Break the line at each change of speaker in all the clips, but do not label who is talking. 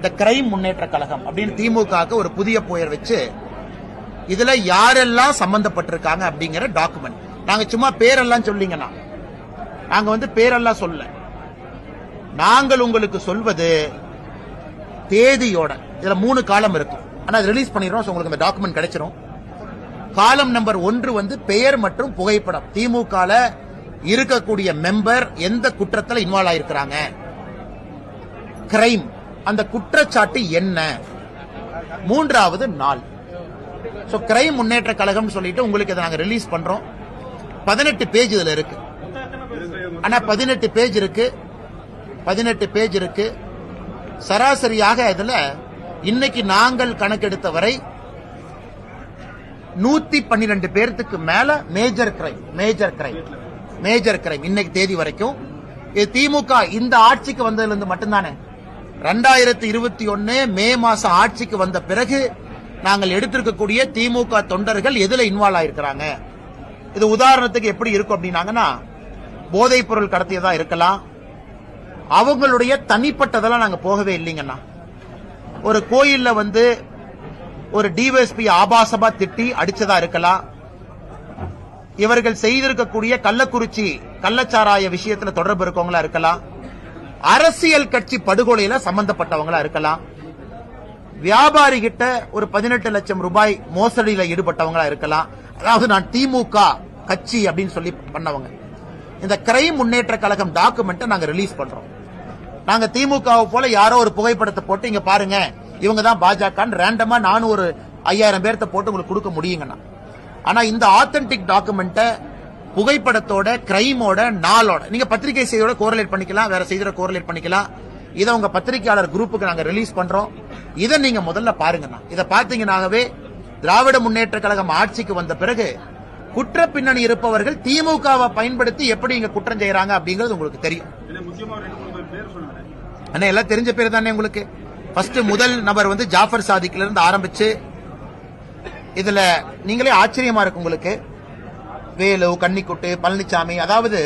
த crime Munnetra Kazhagam அப்படின்னு திமுக ஒரு புதிய புயர் வச்சு இதுல யாரெல்லாம் சம்பந்தப்பட்டிருக்காங்க அப்படிங்கிற டாக்குமெண்ட் நாங்க சும்மா பேரெல்லாம் சொல்லிங்கண்ணா நாங்க வந்து பேரெல்லாம் சொல்ல. நாங்கள் உங்களுக்கு சொல்வது தேதியோட இதுல மூணு காலம் இருக்கும். ஆனா அது ரிலீஸ் பண்ணிடுறோம் உங்களுக்கு இந்த டாக்குமெண்ட் கிடைச்சிரும். காலம் நம்பர் ஒன்று வந்து பெயர் மற்றும் புகைப்படம். திமுக இருக்கக்கூடிய மெம்பர் எந்த குற்றத்தில் இன்வால்வ் ஆயிருக்கிறாங்க? கிரைம் அந்த குற்றச்சாட்டு என்ன? மூன்றாவது நாள். சோ கிரைம் முன்னேற்ற கழகம் சொல்லிட்டு உங்களுக்கு இதை நாங்க ரிலீஸ் பண்றோம். பதினெட்டு பேஜ் இதுல இருக்கு. ஆனா பதினெட்டு பேஜ் இருக்கு. பதினெட்டு பேஜ் இருக்கு. சராசரியாக இதுல இன்னைக்கு நாங்கள் கணக்கெடுத்த வரை நூத்தி பன்னிரெண்டு பேர்த்துக்கு மேல major crime major crime major crime இன்னைக்கு தேதி வரைக்கும். இது திமுக இந்த ஆட்சிக்கு வந்ததுல இருந்து மட்டும்தானே? ரெண்டாயிரத்தி இருபத்தி ஒன்னு மே மாசம் ஆட்சிக்கு வந்த பிறகு நாங்கள் எடுத்திருக்கக்கூடிய திமுக தொண்டர்கள் எதுல இன்வால்வ் ஆயிருக்கிறாங்க? இது உதாரணத்துக்கு எப்படி இருக்கும் அப்படின்னாங்கன்னா போதைப் பொருள் கடத்தியதா இருக்கலாம். அவங்களுடைய தனிப்பட்டதெல்லாம் நாங்க போகவே இல்லைங்கண்ணா. ஒரு கோயில்ல வந்து ஒரு டிஎஸ்பி ஆபாசமா திட்டி அடிச்சதா இருக்கலாம். இவர்கள் செய்திருக்கக்கூடிய கள்ளக்குறிச்சி கள்ளச்சாராய விஷயத்துல தொடர்பு இருக்கவங்களா இருக்கலாம். அரசியல் கட்சி படுகொலையில சம்பந்தப்பட்டவங்களா இருக்கலாம். வியாபாரி கிட்ட ஒரு பதினெட்டு லட்சம் ரூபாய் மோசடியில ஈடுபட்டவங்களா இருக்கலாம். அதாவது நான் திமுக கட்சி அப்படின்னு சொல்லி பண்ணவங்க. இந்த கிரைம் முன்னேற்ற கழகம் டாக்குமெண்ட்டை நாங்க ரிலீஸ் பண்றோம். நாங்க திமுகவை போல யாரோ ஒரு புகைப்படத்தை போட்டு இங்க பாருங்க இவங்க தான் பாஜக ரேண்டமா நானும் ஒரு ஐயாயிரம் பேர்த்த போட்டு உங்களுக்கு கொடுக்க முடியுங்கண்ணா ஆனா இந்த ஆத்தென்டிக் டாக்குமெண்ட்டை புகைப்படத்தோட கிரைமோட நாளோட. நீங்க பத்திரிகை செய்தியோட கோரலேட் பண்ணிக்கலாம் வேற செய்தியோட கோரலேட் பண்ணிக்கலாம். இதை உங்க பத்திரிகையாளர் குரூப்புக்கு நாங்க ரிலீஸ் பண்றோம். இதை நீங்க முதல்ல பாருங்கண்ணா. இதை பார்த்தீங்கன்னாகவே திராவிட முன்னேற்ற கழகம் ஆட்சிக்கு வந்த பிறகு குற்ற பின்னணி இருப்பவர்கள் திமுகவை பயன்படுத்தி எப்படி இங்க குற்றம் செய்யறாங்க அப்படிங்கிறது உங்களுக்கு தெரியும். அண்ணா எல்லாம் தெரிஞ்ச பேர் தானே உங்களுக்கு? ஃபர்ஸ்ட் முதல் நபர் வந்து ஜாஃபர் சாதிக்ல இருந்து ஆரம்பிச்சு இதுல நீங்களே ஆச்சரியமா இருக்கு உங்களுக்கு. வேலு கன்னிக்குட்டு பழனிசாமி அதாவது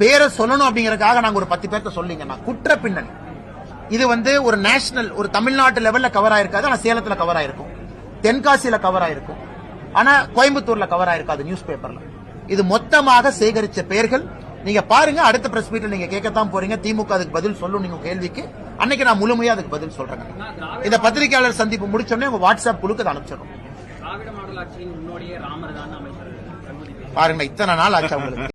பேரை சொல்லணும் அப்படிங்கறதுக்காக நாங்க ஒரு பத்து பேர்த்த சொல்லிங்கன்னா குற்ற பின்னணி இது வந்து ஒரு நேஷனல் ஒரு தமிழ்நாட்டு லெவல்ல கவர் ஆயிருக்காது. ஆனா சேலத்துல கவர் ஆயிருக்கும். தென்காசியில கவர் ஆயிருக்கும். ஆனா கோயம்புத்தூர்ல கவர் ஆயிருக்காது நியூஸ் பேப்பர்ல இது மொத்தமாக சேகரிச்ச பெயர்கள். நீங்க பாருங்க அடுத்த பிரஸ் மீட்ல நீங்க கேட்கத்தான் போறீங்க. திமுக அதுக்கு பதில் சொல்லும் நீங்க கேள்விக்கு. அன்னைக்கு நான் முழுமையா அதுக்கு பதில் சொல்றேன் இந்த பத்திரிகையாளர் சந்திப்பு முடிச்சோடனே உங்க வாட்ஸ்அப் குழுக்கு அதை அனுப்பிச்சிடும் பாருங்க இத்தனை நாள் ஆச்சு அவங்களுக்கு.